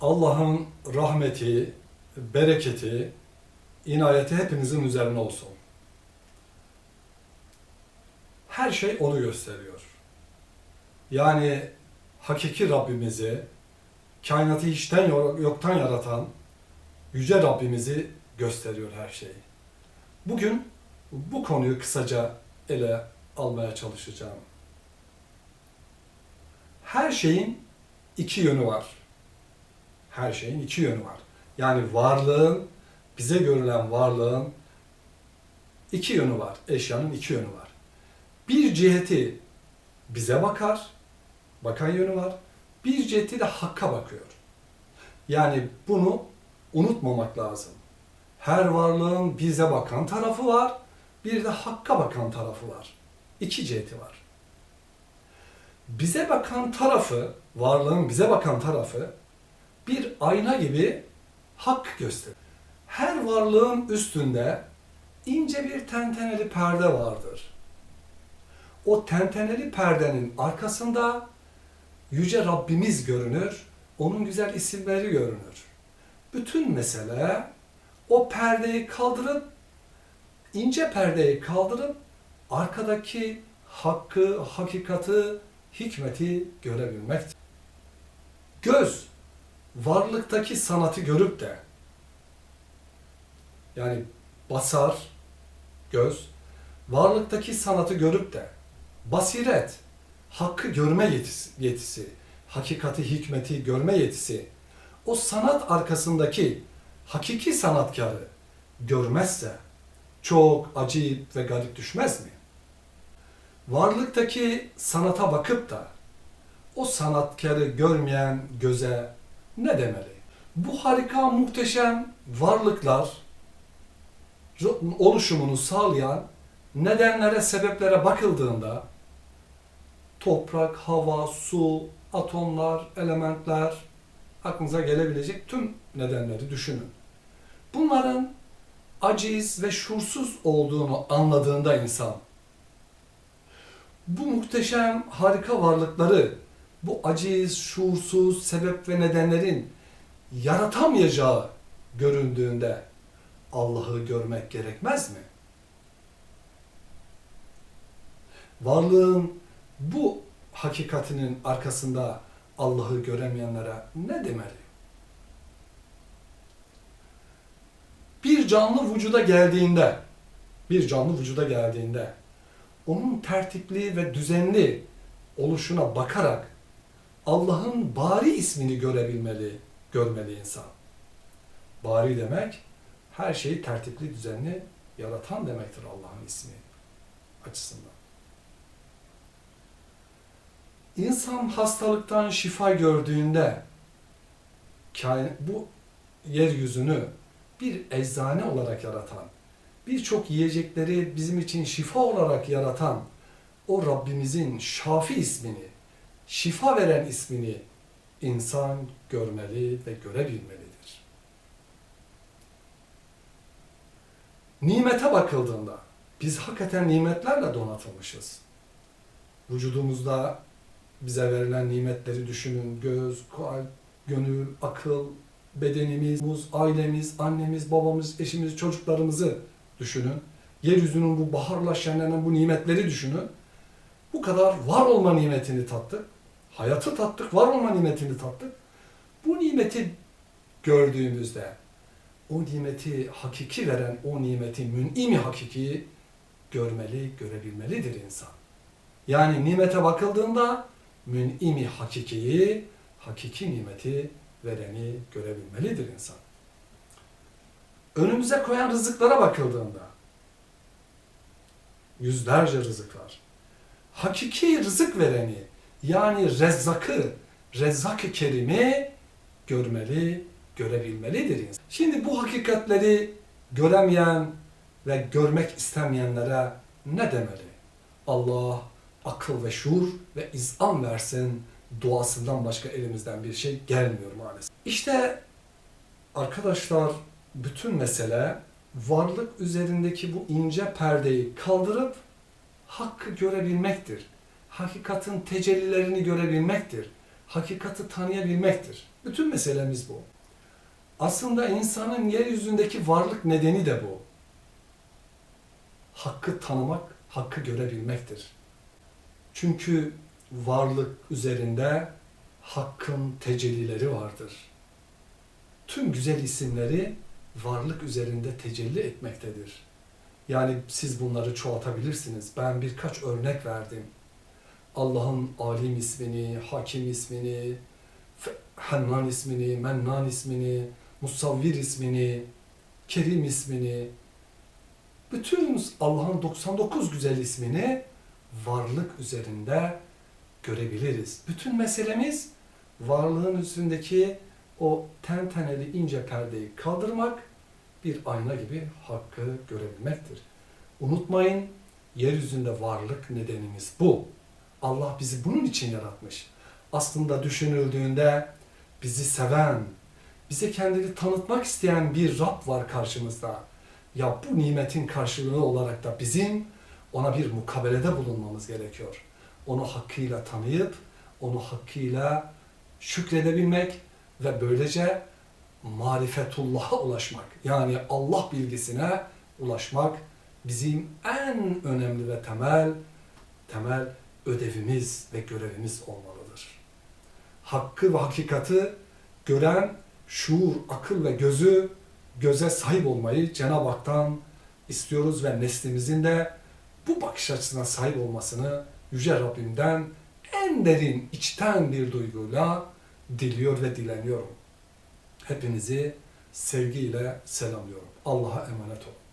Allah'ın rahmeti, bereketi, inayeti hepimizin üzerine olsun. Her şey onu gösteriyor. Yani hakiki Rabbimizi, kainatı hiçten yoktan yaratan yüce Rabbimizi gösteriyor her şey. Bugün bu konuyu kısaca ele almaya çalışacağım. Her şeyin iki yönü var. Her şeyin iki yönü var. Yani varlığın, bize görülen varlığın iki yönü var. Eşyanın iki yönü var. Bir ciheti bize bakar, bakan yönü var. Bir ciheti de hakka bakıyor. Yani bunu unutmamak lazım. Her varlığın bize bakan tarafı var, bir de hakka bakan tarafı var. İki ciheti var. Bize bakan tarafı, varlığın bize bakan tarafı bir ayna gibi hak gösterir. Her varlığın üstünde ince bir tenteneli perde vardır. O tenteneli perdenin arkasında yüce Rabbimiz görünür, onun güzel isimleri görünür. Bütün mesele o perdeyi kaldırıp, ince perdeyi kaldırıp arkadaki hakkı, hakikati, hikmeti görebilmektir. Göz, varlıktaki sanatı görüp de, yani basar, göz, varlıktaki sanatı görüp de, basiret, hakkı görme yetisi, yetisi hakikati, hikmeti görme yetisi, o sanat arkasındaki hakiki sanatkarı görmezse çok acayip ve garip düşmez mi? Varlıktaki sanata bakıp da o sanatkarı görmeyen göze ne demeli? Bu harika, muhteşem varlıklar oluşumunu sağlayan nedenlere, sebeplere bakıldığında toprak, hava, su, atomlar, elementler, aklınıza gelebilecek tüm nedenleri düşünün. Bunların aciz ve şuursuz olduğunu anladığında insan, bu muhteşem harika varlıkları, bu aciz, şuursuz sebep ve nedenlerin yaratamayacağı göründüğünde Allah'ı görmek gerekmez mi? Varlığın bu hakikatinin arkasında Allah'ı göremeyenlere ne demeli? Bir canlı vücuda geldiğinde, bir canlı vücuda geldiğinde onun tertipli ve düzenli oluşuna bakarak Allah'ın bari ismini görebilmeli, görmeli insan. Bari demek her şeyi tertipli, düzenli yaratan demektir Allah'ın ismi açısından. İnsan hastalıktan şifa gördüğünde bu yeryüzünü bir eczane olarak yaratan, birçok yiyecekleri bizim için şifa olarak yaratan o Rabbimizin Şafi ismini, şifa veren ismini insan görmeli ve görebilmelidir. Nimete bakıldığında biz hakikaten nimetlerle donatılmışız. Vücudumuzda bize verilen nimetleri düşünün. Göz, kalp, gönül, akıl, bedenimiz, ailemiz, annemiz, babamız, eşimiz, çocuklarımızı düşünün. Yeryüzünün bu baharla şenlenen bu nimetleri düşünün. Bu kadar var olma nimetini tattık. Hayatı tattık, var olma nimetini tattık. Bu nimeti gördüğümüzde o nimeti hakiki veren o nimeti mün'imi hakiki görmeli, görebilmelidir insan. Yani nimete bakıldığında mün'imi hakikiyi, hakiki nimeti vereni görebilmelidir insan. Önümüze koyan rızıklara bakıldığında yüzlerce rızık var. Hakiki rızık vereni yani rezzakı, rezzak-ı kerimi görmeli, görebilmelidir insan. Şimdi bu hakikatleri göremeyen ve görmek istemeyenlere ne demeli? Allah akıl ve şuur ve izan versin duasından başka elimizden bir şey gelmiyor maalesef. İşte arkadaşlar bütün mesele varlık üzerindeki bu ince perdeyi kaldırıp hakkı görebilmektir. Hakikatin tecellilerini görebilmektir. hakikati tanıyabilmektir. Bütün meselemiz bu. Aslında insanın yeryüzündeki varlık nedeni de bu. Hakkı tanımak, hakkı görebilmektir. Çünkü varlık üzerinde hakkın tecellileri vardır. Tüm güzel isimleri varlık üzerinde tecelli etmektedir. Yani siz bunları çoğaltabilirsiniz. Ben birkaç örnek verdim. Allah'ın alim ismini, hakim ismini, Hannan ismini, Mennan ismini, Musavvir ismini, Kerim ismini, bütün Allah'ın 99 güzel ismini varlık üzerinde görebiliriz. Bütün meselemiz varlığın üstündeki o tenteneli ince perdeyi kaldırmak, bir ayna gibi hakkı görebilmektir. Unutmayın, yeryüzünde varlık nedenimiz bu. Allah bizi bunun için yaratmış. Aslında düşünüldüğünde bizi seven, bize kendini tanıtmak isteyen bir Rab var karşımızda. Ya bu nimetin karşılığı olarak da bizim ona bir mukabelede bulunmamız gerekiyor. Onu hakkıyla tanıyıp, onu hakkıyla şükredebilmek ve böylece marifetullah'a ulaşmak, yani Allah bilgisine ulaşmak bizim en önemli ve temel temel ödevimiz ve görevimiz olmalıdır. Hakkı ve hakikati gören şuur, akıl ve gözü göze sahip olmayı Cenab-ı Hak'tan istiyoruz ve neslimizin de bu bakış açısına sahip olmasını Yüce Rabbimden en derin, içten bir duyguyla diliyor ve dileniyorum. Hepinizi sevgiyle selamlıyorum. Allah'a emanet olun.